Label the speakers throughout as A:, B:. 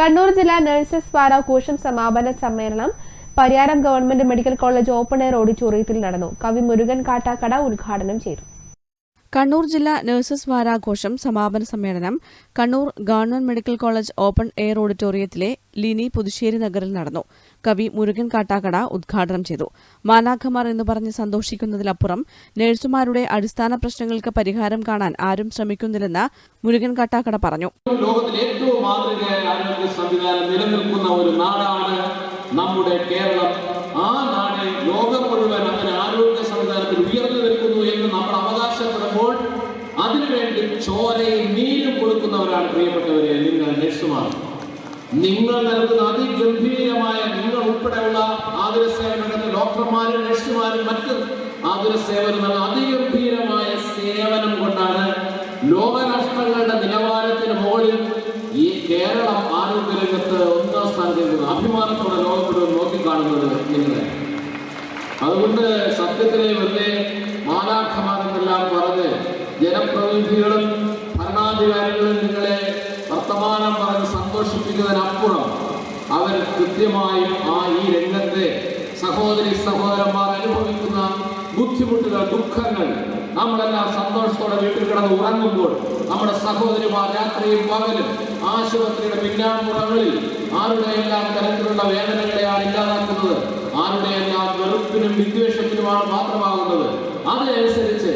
A: കണ്ണൂർ ജില്ലാ നഴ്സസ് വാരാഘോഷം സമാപന സമ്മേളനം Pariyaram government medical college open air ഓഡിറ്റോറിയത്തിൽ നടന്നു. കവി മുരുകൻ കാട്ടാക്കട ഉദ്ഘാടനം ചെയ്തു.
B: കണ്ണൂർ ജില്ലാ നഴ്സസ് വാരാഘോഷം സമാപന സമ്മേളനം Kannur government medical college open air ഓഡിറ്റോറിയത്തിലെ Lini Puthussery നഗറിൽ നടന്നു. കവി മുരുകൻ കാട്ടാക്കട ഉദ്ഘാടനം ചെയ്തു. മാലാഖമാർ എന്ന് പറഞ്ഞ് സന്തോഷിക്കുന്നതിലപ്പുറം നഴ്സുമാരുടെ അടിസ്ഥാന പ്രശ്നങ്ങൾക്ക് പരിഹാരം കാണാൻ ആരും ശ്രമിക്കുന്നില്ലെന്ന് മുരുകൻ കാട്ടാക്കട പറഞ്ഞു.
C: ലോകത്തിൽ ഏറ്റവും മാതൃകയായ നിലനിൽക്കുന്ന ഒരു നാടാണ് നമ്മുടെ കേരളം ആ നാട് ലോകം മുഴുവൻ അങ്ങനെ ആരോഗ്യ സംവിധാനത്തിൽ ഉയർന്നു നിൽക്കുന്നു എന്ന് നമ്മൾ അവകാശപ്പെടുമ്പോൾ അതിനുവേണ്ടി ചോരയും നീരും കൊടുക്കുന്നവരാണ് പ്രിയപ്പെട്ടവരെ നിങ്ങൾ നഴ്സുമാർ. നിങ്ങൾ നൽകുന്ന അതിഗംഭീരമായ നിങ്ങൾ ഉൾപ്പെടെയുള്ള ആതുര സേവനം ഡോക്ടർമാരും നഴ്സുമാരും മറ്റ് ആതുര സേവനം അതിഗംഭീരമായ സേവനം കൊണ്ടാണ് ലോകരാഷ്ട്രങ്ങളുടെ നിലവാരത്തിന് മുകളിൽ ഈ കേരളം ആരോഗ്യരംഗത്ത് ഒന്നാം സ്ഥാനത്തേക്ക് അഭിമാനത്തോടെ ലോകം മുഴുവൻ നോക്കിക്കാണുന്നത് നിങ്ങളെ. അതുകൊണ്ട് സത്യത്തിലെ വെറുതെ പറഞ്ഞ് ജനപ്രതിനിധികളും ഭരണാധികാരികളും നിങ്ങളെ വർത്തമാനം പറഞ്ഞ് സന്തോഷിപ്പിക്കുന്നതിനപ്പുറം അവർ കൃത്യമായും ആ ഈ രംഗത്തെ സഹോദരി സഹോദരന്മാർ അനുഭവിക്കുന്ന ബുദ്ധിമുട്ടുകൾ ദുഃഖങ്ങൾ നമ്മളെല്ലാം സന്തോഷത്തോടെ വീട്ടിൽ കിടന്ന് ഉറങ്ങുമ്പോൾ നമ്മുടെ സഹോദരിമാർ രാത്രിയും പകലും ആശുപത്രിയുടെ പിന്നാമ്പുറങ്ങളിൽ ആരുടെയെല്ലാം തരത്തിലുള്ള വേദനകളെയാണ് ഇല്ലാതാക്കുന്നത് ആരുടെയെല്ലാം വെറുപ്പിനും വിദ്വേഷത്തിനുമാണ് മാത്രമാകുന്നത്. അതിനനുസരിച്ച്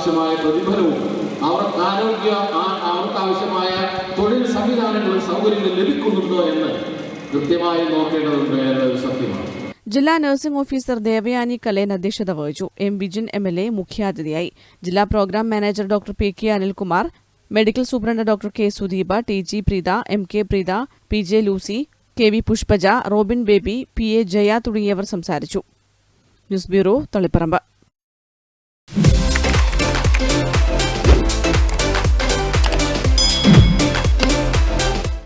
C: ആവശ്യമായ പ്രതിഫലവും അവർക്ക് ആരോഗ്യ അവർക്ക് ആവശ്യമായ തൊഴിൽ സംവിധാനങ്ങളും സൗകര്യങ്ങളും ലഭിക്കുന്നുണ്ടോ എന്ന് കൃത്യമായി നോക്കേണ്ടതുണ്ട് എന്നത് സത്യമാണ്.
B: ജില്ലാ നഴ്സിംഗ് ഓഫീസർ ദേവയാനി കലേൻ അധ്യക്ഷത വഹിച്ചു. M Vijin M L A മുഖ്യാതിഥിയായി. ജില്ലാ program manager doctor P K Anilkumar medical superintendent doctor K Sudeepa T G Preetha M K Preetha P J Lucy K V Pushpaja Robin Baby P A Jaya തുടങ്ങിയവർ സംസാരിച്ചു. News bureau Taliparamba.